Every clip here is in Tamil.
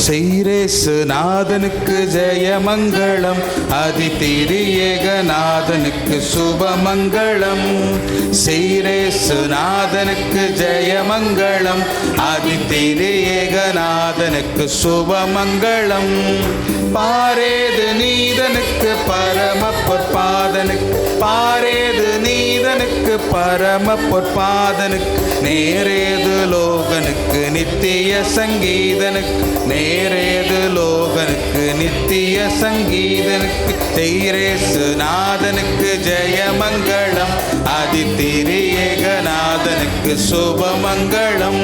செய்ரேசு நாதனுக்கு ஜெயமங்களம் அதி திரியேகநாதனுக்கு சுபமங்களம் செய்ரேசு நாதனுக்கு ஜெயமங்களம் அதி திரியேகநாதனுக்கு பாரேது நீதனுக்கு பரம பொற்பாதனுக்கு நீதனுக்கு பரம பொற்பாதனுக்கு நேரேது லோகனுக்கு நித்திய சங்கீதனுக்கு நேரேது லோகனுக்கு நித்திய சங்கீதனுக்கு செய்ரேசு நாதனுக்கு ஜெயமங்களம் அதி திரியேகநாதனுக்கு சுபமங்களம்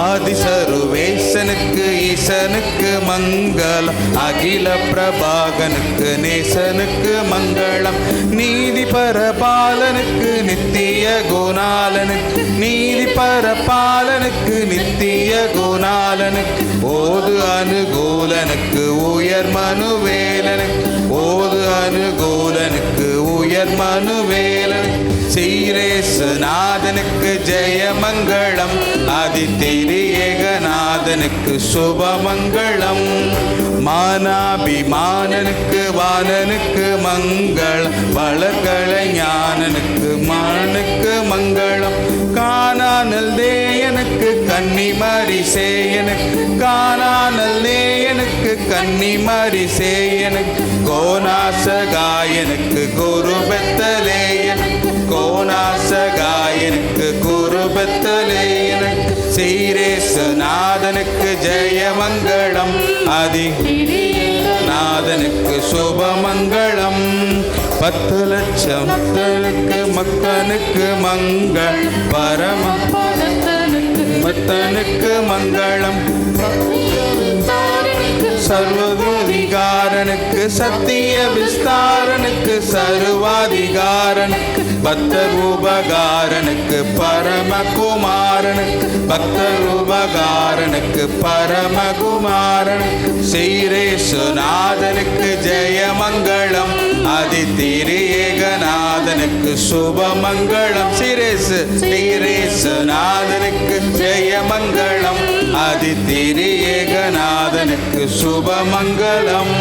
ஆதிசருவேசனுக்கு ஈசனுக்கு மங்களம் அகில பிரபாகனுக்கு நேசனுக்கு மங்களம் நீதி பரபாலனுக்கு நித்திய குணாலனுக்கு நீதி பரபாலனுக்கு நித்திய குணாலனுக்கு ஓது அனுகூலனுக்கு உயர் மனுவேலனுக்கு ஓது அனுகூலனுக்கு உயர் மனுவேலனுக்கு சீரேசு நாதனுக்கு ஜெயமங்களம் அதி ஏகநாதனுக்கு சுபமங்களம் மானாபிமானனுக்கு வானனுக்கு மங்கள் வளர்களை ஞானனுக்கு மானனுக்கு மங்களம் காணானல் தேயனுக்கு கன்னிமரிசேயனுக்கு சேயனுக்கு காணானல் தேயனுக்கு கன்னிமரி சேயனுக்கு கோணாசகாயனுக்கு குரு பெத்தலேயனுக்கு கோணாசகாயனுக்கு குரு பெத்தலே எனக்கு நாதனுக்கு ஜெயமங்கலம் அதி நாதனுக்கு சுபமங்கலம் பத்து லட்சம் மக்களுக்கு மக்களுக்கு மங்கள் பரம மத்தனுக்கு மங்களம். சர்வதிகாரனுக்கு சத்திய விஸ்தாரனுக்கு சர்வாதிகாரனுக்கு பக்தர் ரூபகாரனுக்கு பரமகுமாரனுக்கு பக்த ரூபகாரனுக்கு பரமகுமாரனுக்கு ஸ்ரீரேசுநாதனுக்கு ஜெயமங்கலம் அதி ஏகநாதனுக்கு சுபமங்களம் சிரேசு ஸ்ரீரேசுநாதனுக்கு ஜெயமங்கலம் அதி கர்த்தனுக்கு சுபமங்கலம்.